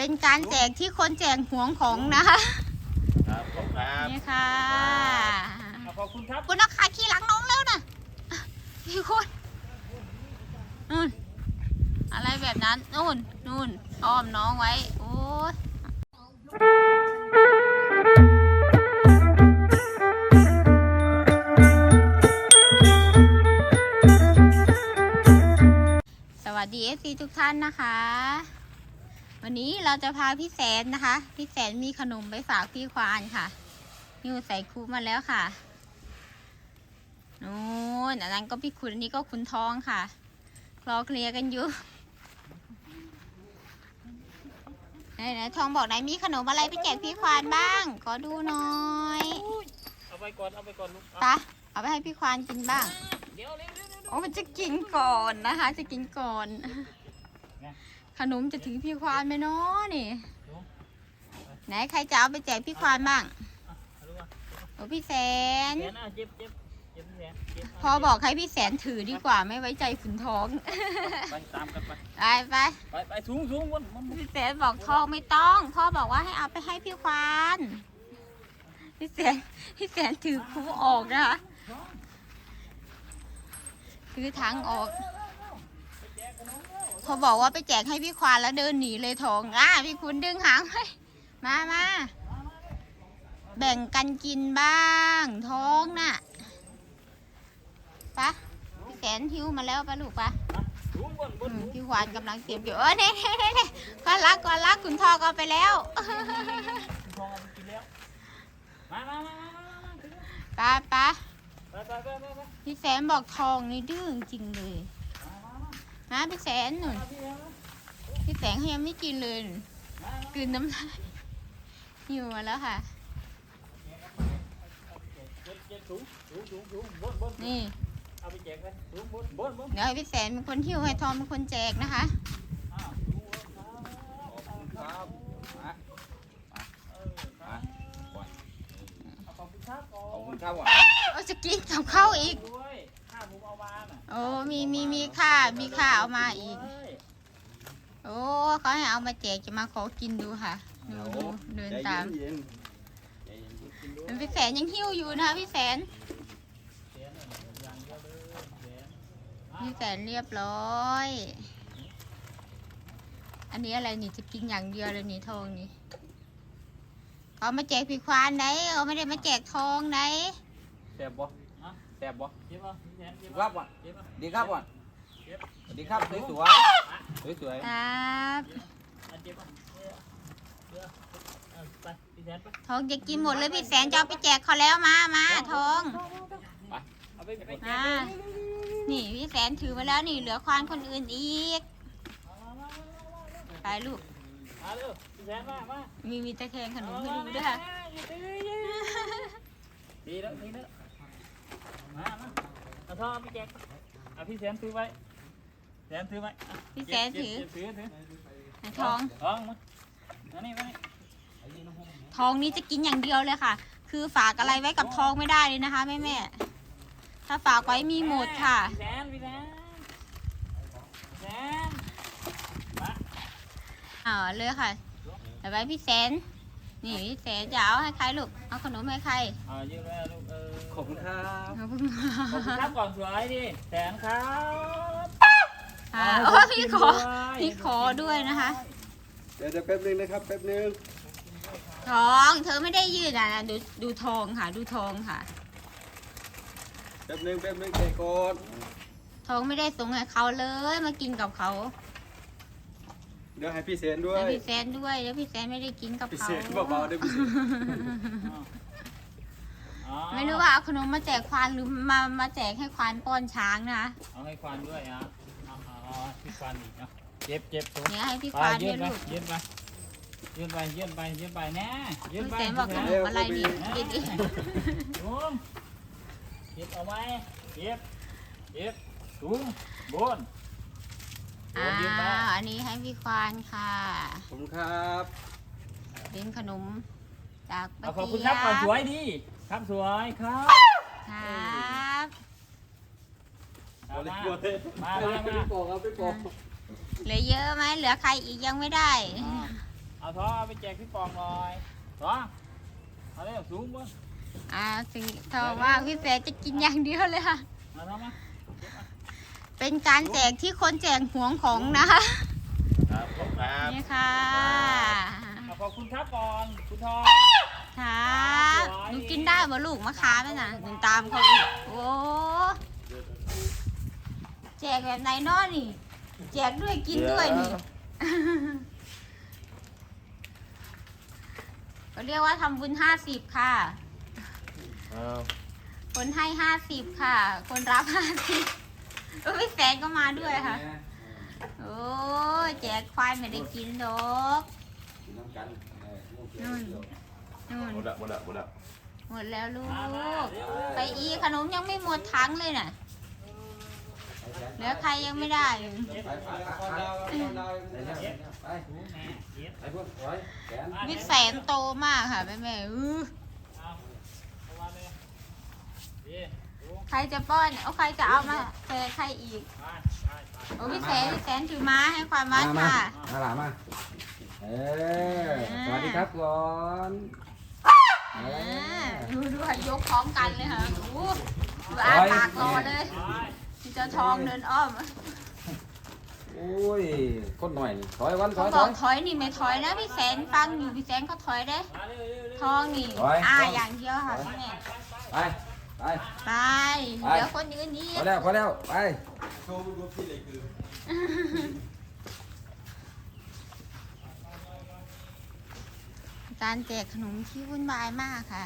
เป็นการแจกที่คนแจกหวงของนะคะครับขอบคุณครับนี่ค่ะขอบคุณครับคุณนักขาขี่หลังน้องแล้วนะพี่คุณนู่นอะไรแบบนั้นนู่นนู่นอ้อมน้องไว้ โอ้ยสวัสดีเอซีทุกท่านนะคะ วันนี้เราจะพาพี่แสนนะคะ พี่แสนมีขนมไปฝากพี่ควานค่ะนิวใส่คูมาแล้วค่ะนู่นอันนั้นก็พี่คุณอันนี้ก็คุณทองค่ะรอเคลียร์กันอยู่ไหนไหนทองบอกไหนมีขนมอะไรไปแจกพี่ควานบ้าง ขอดูหน่อยเอาไปก่อนเอาไปก่อนลูกไปะเอาไปให้พี่ควานกินบ้างเดี๋ยวเร็วเร็วเร็วโอ้มันจะกินก่อนนะคะ จะกินก่อน ขนมจะถึงพี่ควานไหมเนาะนี่ ไหนใครจะเอาไปแจกพี่ควานบ้างเอาลูกมาโอ้พี่แสนแขนอะเจ็บเจ็บเจ็บแขนเจ็บพอบอกให้พี่แสนถือดีกว่าไม่ไว้ใจขุนทอง ไปตามกันไป ไปไปไปไปสูงสูงวนมันพี่แสนบอกทองไม่ต้อง พ่อบอกว่าให้เอาไปให้พี่ควานพี่แสนพี่แสนถือคูออกนะคะถือถังออก พอบอกว่าไปแจกให้พี่ควานแล้วเดินหนีเลยทองอะพี่คุณดึงหางไว้มามาแบ่งกันกินบ้างท้องน่ะไปะพี่แสนหิวมาแล้วปะลูกปะสูงวนวอืนมพี่ควานกำลังเตรียมอยู่เออเนี่ยเนี่ยเนี่ยเนี่ยก่อนรักก่อนรักคุณทองเอาไปแล้วทองเอาไปกินแล้ว มามามามามามาถึงปะปะแล้วไปไปไปไป พี่แสนบอกทองนี่ดื้อจริงเลย นะพี่แสนหนุนพี่แสงเขายังไม่กินเลยกลืนน้ำลายหิวมาแล้วค่ะ นี่เดี๋ยวพี่แสนเป็นคนหิวให้ทองเป็นคนแจกนะคะขอบคุณครับขอบคุณครับขอบคุณครับว่ะเอาจะกินกับข้าวอีก โอ้มีมีมีค่ามีค่าเอามาอีก โอ้เขาให้เอามาแจกจะมาขอกินดูค่ะ ดูดูเดินตามพี่แสนยังหิวอยู่นะคะพี่แสนพี่แสนเรียบร้อย อันนี้อะไรนี่จะกินอย่างเดียวเลยนี่ทองนี่เขามาแจกพี่ควานไหนเขาไม่ได้มาแจกทองไหนแซ่บบ่ แซ่บบ่เจ็บป่ะพี่แสนเจ็บครัป่ะบว่ะเจ็บป่ะดีครับว่ะเจ็บสวัสดีครับสวยสวยสวยสวยครับอะเจ็บป่ะเจ็บเจ็บเอาไปพี่แสนไปทองจะกินหมดเลยพี่แสนจะเอาไปแจกเขาแล้วมามาทองเอาไปไปแจกมานี่พี่แสนถือมาแล้วนี่เหลือควานคนอื่นอีกไปลูกมาเร็วพี่แสนมามามีมีตะแคงขนมให้ดูด้วยค่ะดีแล้วดีแล้ว มามาเอาทองเอาไปแจกเอาพี่แสนถือไว้แสนถือไว้อะพี่แสนถือเจ็บเจ็บถือถือไหนทอง ทองมาอันนี้มานี่ทองนี้จะกินอย่างเดียวเลยค่ะ คือฝากอะไรไว้กับทองไม่ได้เลยนะคะแม่แม่ๆถ้าฝากไว้มีหมดค่ะ พี่แสนพี่แสนพี่แสนมาอ่าเลยค่ะแต่ไว้พี่แสน นี่พี่แสนจะเอาให้ใครลูก เอาขนมให้ใครเอายืมไว้ลูกเออขอบคุณครับเอาเพิ่งขอบคุณครับก่อนสวยดิแสนครับอ่าโอ้พี่ขอพี่ขอด้วยนะคะ เดี๋ยวจะแป๊บนึงนะครับแป๊บนึงทองเธอไม่ได้ยืดอะดูดูทองค่ะ ดูทองค่ะ แป๊บนึงแป๊บนึงใจก่อนทองไม่ได้ส่งให้เขาเลยมากินกับเขาเดี๋ยวให้พี่เซนด้วแล้วยพี่แสนด้วยแล้วพี่แสนไม่ได้กินกับพี่เขาเซนเบาๆด้วยพี่เซนอ๋อไม่รู้ว่า เอาขนมมาแจกควานหรือมามาแจกให้ควานป้อนช้างนะเอาให้ควานด้วยอะเอาเอาเอาพี่ควานอีกเนาะเจ็บเจ็บตัวเนี่ยให้พี่ไปควานยืด้วนยไปลูก ยืนไปยืนไปยืนไปยืนไปแน่ยืนพี่ไปแสนบอกขนมอะไรดีกินอีกสูงเก็บเอาไว้เก็บเก็บสูงบนบอ่านยืนไปอันนี้ให้พี่ควานค่ะขอบคุณครับ เป็นขนมจากปะเอาขอบคุณเจี๊คยรับก่อนสวยดี ครับสวยครับครับเอาเลยมากลัวเลยมามามาพี่ปอกครับพี่ปอกเหลือเยอะไหมเหลือใครอีกยังไม่ได้อ่าเอาท้องเอาไปแจกพี่ปองหน่อยท้องเอาเร็วสูงบนอ่าสิงทองว่าพี่แสนจะกินอย่างเดียวเลยค่ะ เอาท้องมาเป็นการแจกที่คนแจกหวงของนะคะครับผมครับนี่ค่ะเอาขอบคุณครับก่อนคุณทอง ครับหนูกินได้บ่ลูกมะขามไหมน่ะหนูตามเขาอีกโอ้แจกแบบไหนเนาะนี่ แจกด้วยกินด้วยนี่ก็เรียกว่าทำบุญห้าสิบค่ะเอาคนให้ห้าสิบค่ะ คนรับห้าสิบก็พี่แสนก็มาด้วยค่ะ โอ้ยแจกควายไม่ได้กินดอกกินน้ำกั นเออนู่นนู่นหมดละหมดละหมดละหมดแล้วลูมามากเร็วเร็วไปอีขนมยังไม่หมดทั้งเลยน่ะเหลือใครยังไม่ได้เลยเจ็บไปไปไปดาวไปดาวไปไปสูงแม่เจ็บไปพวกร้อยแขนวิแสนโตมากค่ะแม่แม่ๆอื้อเอาเอามาเลยดีสูงใครจะป้อนเอาใครจะเอามาแจกใครอีกไปไปไปโอ้พี่แสนพี่แสนถือม้าให้ความม้าค่ะมาหลามาเออสวัสดีครับก่อนเออ่าอ ดูดูค่ะยกพร้อมกันเลยค่ะโอ้โหดูอาปากรอเลยไปพี่เจ้าทองเดินอ้อมโอ้ยคนหน่อยนี่ถอยวันถเขาอยบถออกย ถอยนี่ไม่ถอยนะพี่แสนฟังอยู่พี่แสนเขาถอยได้มาเร็วเร็วเร็วทองนี่ถอย อ่าถอยอย่างเดียวค่ะพี่แม่ไปไป ไปไป เดี๋ยวคนอื่นนี้พอแล้วพอแล้วไป การแจกขนมที่วุ่นวายมากค่ะ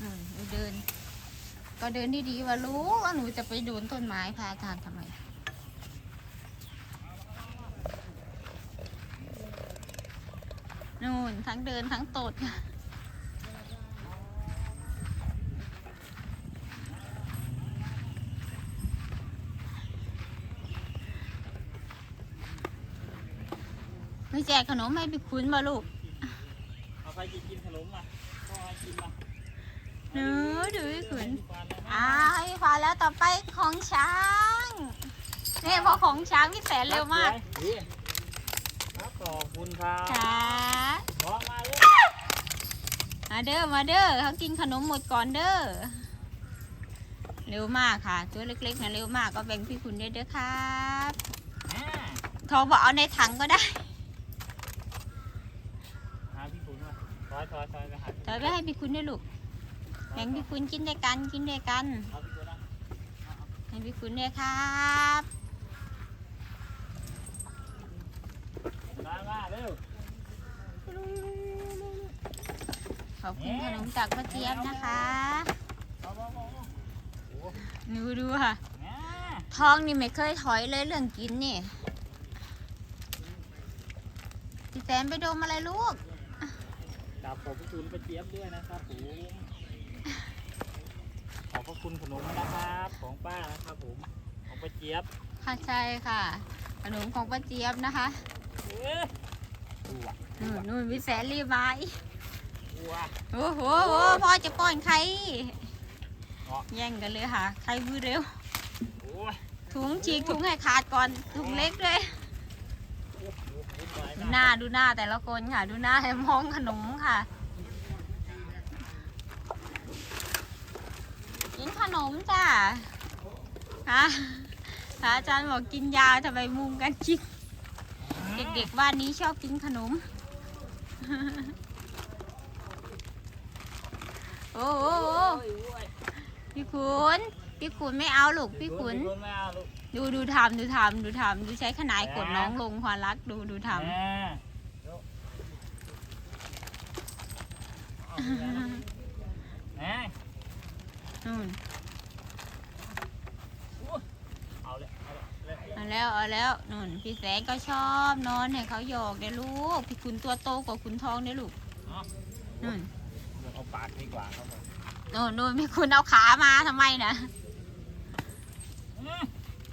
อืมดูเดิน ก็เดินดีๆว่ารู้ว่าหนูจะไปโดนต้นไม้พระอาจารย์ทำไมนู่นทั้งเดินทั้งตดค่ะไม่แจกขนมให้พี่คุณมาลูก เอาใครกินกินขนมมาพ่อให้กินมาหนูดูพี่คุณฟันนะอ่าให้พี่ฟ้าแล้วต่อไปของช้างนี่พอของช้างพี่แสนเร็วมากดีครับขอบคุณครับค่ะท้องมาเลยมาเด้อมาเด้อเขากินขนมหมดก่อนเด้อเร็วมากค่ะ ตัวเล็กๆนะเร็วมากก็แบ่งพี่คุณด้วยเด้อครับอ่าทองบอกเอาในถังก็ได้ หาพี่ขุนมา ถอยถอยถอยไปหาถอยไปให้พี่คุณด้วยลูกแบ่งพี่คุณกินด้วยกันกินด้วยกันเอาพี่ขุนนะให้พี่คุณด้วยครับมามาเร็วขอบคุณขนมจากป้าเจี๊ยบนะคะเอาเอาเอาเอาโอ้หนูดูค่ะแหม่ทองนี่ไม่เคยถอยเลยเรื่องกินนี่พี่แสนไปดมอะไรลูก กราบขอบพระคุณป้าเจี๊ยบด้วยนะครับผมขอบพระคุณขนมนะครับ ของป้านะครับผมของป้าเจี๊ยบค่ะใช่ค่ะ ขนมของป้าเจี๊ยบนะคะเอ๊ะดูอะนู่นนู่นพี่แสนรีบมาอีกดูอะโอ้โหโอ้โหพ่อจะป้อนใครเงาะแย่งกันเลยค่ะ ใครมือเร็วโอ้ยถุงฉีกถุงให้ขาดก่อนถุงเล็กด้วย ดูวุ่นวาย ดู มาก หน้าดูหน้าแต่ละคนค่ะ ดูหน้าให้มองขนมค่ะ กินขนมจ้าฮะพระอาจารย์บอกกินยาทำไมมุมกันกินเด็กๆบ้านนี้ชอบกินขนม โอ้โหพี่ขุนพี่ขุนไม่เอาลูกพี่ขุนพี่ขุนไม่เอาลูก ดูดูทำดูทำดูทำดูใช้ขนายกดน้องลงความรักดูดูทแหม่ดูเอาแหม่ำนู่นเอาเลยเอาเลยเลยเอาแล้วเอาแล้วนู่นพี่แสงก็ชอบนอนให้เขาหยอกเด้อลูก พี่ขุนตัวโตกว่าขุนทองเด้อลูกเอานู่นเอาปากดีกว่าครับผมนู่นนู่นพี่ขุนเอาขามาทำไมนะอืม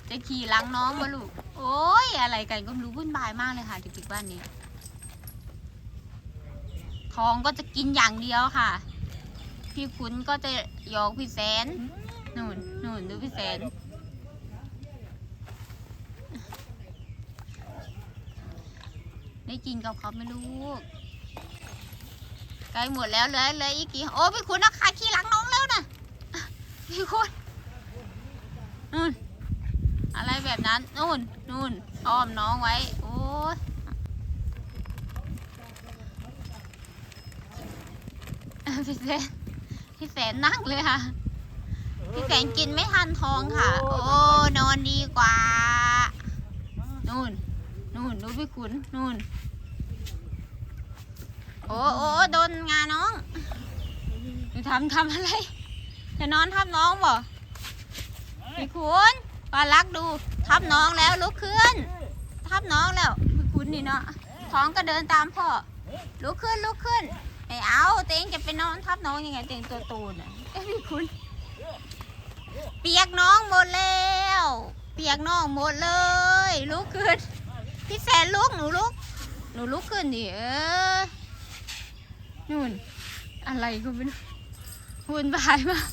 จะขี่หลังน้องมาลูก โอ้ยอะไรกันก็ไม่รู้วุ่นวายมากเลยค่ะเด็กๆบ้านนี้ ทองก็จะกินอย่างเดียวค่ะ พี่ขุนก็จะหยอกพี่แสนนู่นนู่นดูพี่แสน ได้กินกับเขาไม่ลูกใกล้หมดแล้วเลือเลืออีกกี่โอ้พี่คุณนะขาขี้หลังน้องแล้วนะพี่คุณนู่น อะไรแบบนั้น นู่นนู่นอ้อมน้องไว้ โอ้ยพี่แสนพี่แสนนั่งเลยค่ะ พี่แสนกินไม่ทันท้องค่ะ โอ้ นอนดีกว่า นู่น นู่น ดูพี่ขุน นู่น โอ้โอ้โดนงาน้องหนูทำทำอะไร จะนอนทับน้องบ่พี่ขุน ปลาลักดู ทับน้องแล้วลุกขึ้น ทับน้องแล้วพี่ขุนนี่เนาะท้องก็เดินตามพ่อ ลุกขึ้นลุกขึ้นไม่เอาเตงจะไปนอนทับน้องยังไงเตงตัวโตน่ะเอ้ยพี่ขุนเปียกน้องหมดแล้ว เปียกน้องหมดเลย ลุกขึ้น พี่แสนลุกหนูลุก หนูลุกขึ้นดิเออนู่นอะไรก็ไม่รู้วุ่นวายมาก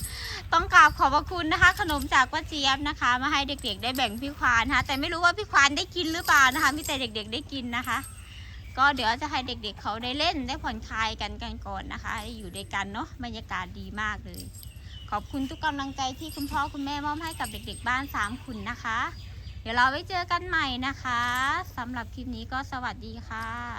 ต้องกราบขอบพระคุณนะคะ ขนมจากป้าเจี๊ยบนะคะ มาให้เด็กๆ ได้แบ่งพี่ควานนะคะแต่ไม่รู้ว่าพี่ควานได้กินหรือเปล่านะคะมีแต่เด็กๆได้กินนะคะ ก็เดี๋ยวจะให้เด็กๆเขาได้เล่นได้ผ่อนคลายกันกันก่อนนะคะได้อยู่ด้วยกันเนาะบรรยากาศดีมากเลย ขอบคุณทุกกำลังใจที่คุณพ่อคุณแม่มอบให้กับเด็ก ๆ บ้านสามขุนนะคะ เดี๋ยวเราไว้เจอกันใหม่นะคะสำหรับคลิปนี้ก็สวัสดีค่ะ